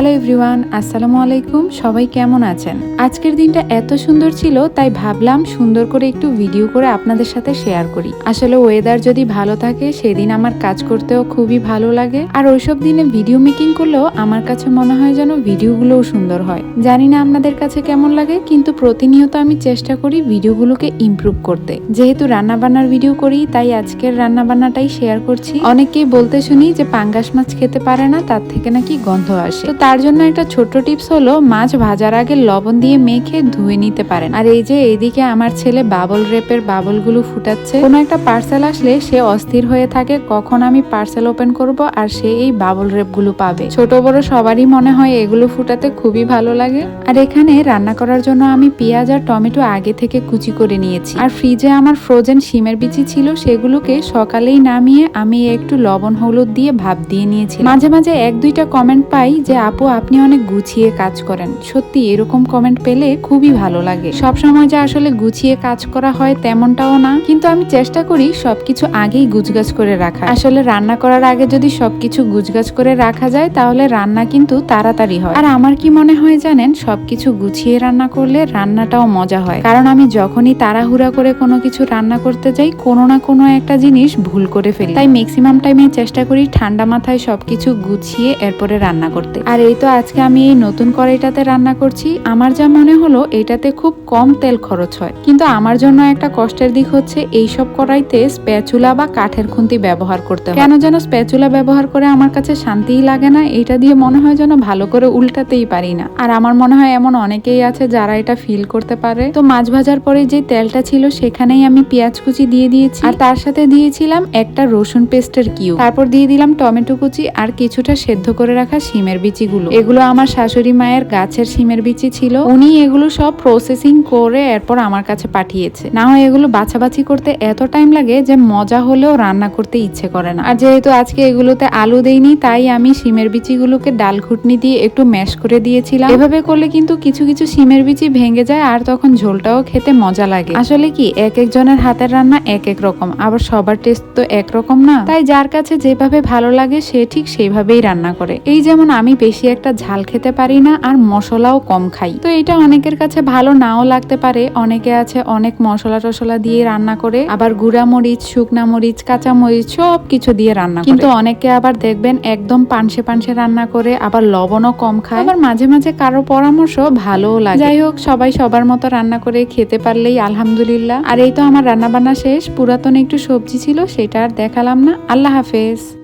Hello everyone আসসালামু আলাইকুম, সবাই কেমন আছেন? আজকের দিনটা এত সুন্দর ছিল, তাই ভাবলাম সুন্দর করে একটু ভিডিও করে আপনাদের সাথে শেয়ার করি। আসলে ওয়েদার যদি ভালো থাকে, সেদিন আমার কাজ করতেও খুবই ভালো লাগে। আর ওইসব দিনে ভিডিও মেকিং করলেও আমার কাছে মনে হয় যেন ভিডিওগুলোও সুন্দর হয়। জানি না আপনাদের কাছে কেমন লাগে, কিন্তু প্রতিনিয়ত আমি চেষ্টা করি ভিডিওগুলোকে ইমপ্রুভ করতে। যেহেতু রান্না বান্নার ভিডিও করি, তাই আজকের রান্না বান্নাটাই শেয়ার করছি। অনেকেই বলতে শুনি যে পাঙ্গাস মাছ খেতে পারে না, তার থেকে নাকি গন্ধ আসে। তো তার জন্য একটা ছোট্ট টিপস হলো, মাছ ভাজার আগে লবণ দিয়ে মেখে ধুয়ে নিতে পারেন। আর এই যে এইদিকে আমার ছেলে বাবল রেপের বাবলগুলো ফুটাচ্ছে। কোনো একটা পার্সেল আসলে সে অস্থির হয়ে থাকে, কখন আমি পার্সেল ওপেন করব আর সে এই বাবল রেপগুলো পাবে। ছোট বড় সবারই মনে হয় এগুলো ফুটাতে খুবই ভালো লাগে। আর এখানে রান্না করার জন্য আমি পেঁয়াজ আর টমেটো আগে থেকে কুচি করে নিয়েছি। আর ফ্রিজে আমার ফ্রোজেন শিমের বিচি ছিল, সেগুলোকে সকালেই নামিয়ে আমি একটু লবণ হলুদ দিয়ে ভাপ দিয়ে নিয়েছি মাঝে মাঝে এক দুইটা কমেন্ট পাই যে, আপু আপনি অনেক গুছিয়ে কাজ করেন। সত্যি, এরকম কমেন্ট পেলে খুবই ভালো লাগে। সব সময় যে আসলে গুছিয়ে কাজ করা হয় তেমনটাও না। কিন্তু আমি চেষ্টা করি সবকিছু আগেই গুছগাছ করে রাখা আসলে রান্না করার আগে যদি সবকিছু গুছগাছ করে রাখা যায়, তাহলে রান্না কিন্তু তাড়াতাড়ি হয়। আর আমার কি মনে হয় জানেন, সবকিছু গুছিয়ে রান্না করলে রান্নাটাও মজা হয়। কারণ আমি যখনই তাড়াহুড়া করে কোনো কিছু রান্না করতে যাই, কোনো না কোনো একটা জিনিস ভুল করে ফেলি। তাই ম্যাক্সিমাম টাইমে চেষ্টা করি ঠান্ডা মাথায় সবকিছু গুছিয়ে এরপরে রান্না করতে। আর এই তো আজকে আমি এই নতুন কড়াইটাতে রান্না করছি। আমার যা মনে হলো, এটাতে খুব কম তেল খরচ হয়। কিন্তু আমার জন্য একটা কষ্টের দিক হচ্ছে, এইসব কড়াইতে স্প্যাচুলা বা কাঠের খুন্তি ব্যবহার করতে কেন যেন স্প্যাচুলা ব্যবহার করে আমার কাছে শান্তিই লাগে না, এটা দিয়ে মনে হয় যেন ভালো করে উল্টাতেই পারি না। আর আমার মনে হয় এমন অনেকেই আছে যারা এটা ফিল করতে পারে। তো মাছ ভাজার পরে যে তেলটা ছিল, সেখানেই আমি পেঁয়াজ কুচি দিয়ে দিয়েছি। আর তার সাথে দিয়েছিলাম একটা রসুন পেস্টের কিউ তারপর দিয়ে দিলাম টমেটো কুচি আর কিছুটা সেদ্ধ করে রাখা শিমের বিচিগুলো এগুলো আমার শাশুড়ি মায়ের গাছের শিমের বিচি ছিল। উনি এগুলো সব প্রসেসিং করে এরপর আমার কাছে পাঠিয়েছে। না হয় এগুলো বাছাবাছি করতে এত টাইম লাগে যে মজা হলেও রান্না করতে ইচ্ছে করে না। আর যেহেতু আজকে এগুলোতে আলু দেইনি, তাই আমি শিমের বিচিগুলোকে ডাল ঘুটনি দিয়ে একটু ম্যাশ করে দিয়েছিলাম। এভাবে করলে কিন্তু কিছু কিছু শিমের বিচি ভেঙে যায় আর তখন ঝোলটাও খেতে মজা লাগে। আসলে কি, এক একজনের হাতের রান্না এক এক রকম, আবার সবার টেস্ট তো একরকম না? তাই যার কাছে যেভাবে ভালো লাগে সে ঠিক সেইভাবেই রান্না করে। এই যেমন আমি বেশি একটা ঝাল খেতে পারি না আর মশলাও কম খাই। তো এটা অনেকের কাছে ভালো নাও লাগতে পারে। অনেকে আছে অনেক মশলা টশলা দিয়ে রান্না করে, আবার গুঁড়া মরিচ, শুকনা মরিচ, কাঁচা মরিচ সব কিছু দিয়ে রান্না কিন্তু অনেকে আবার দেখবেন একদম পানসে পানসে রান্না করে, আবার লবণও কম খায়। আবার মাঝে মাঝে কারও পরামর্শ ভালোও লাগে। যাই হোক, সবাই সবার মতো রান্না করে খেতে পারলেই আলহামদুলিল্লাহ। আর এই তো আমার রান্না বান্না শেষ। পুরাতন একটু সবজি ছিল, সেটা আর দেখালাম না। আল্লাহ হাফেজ।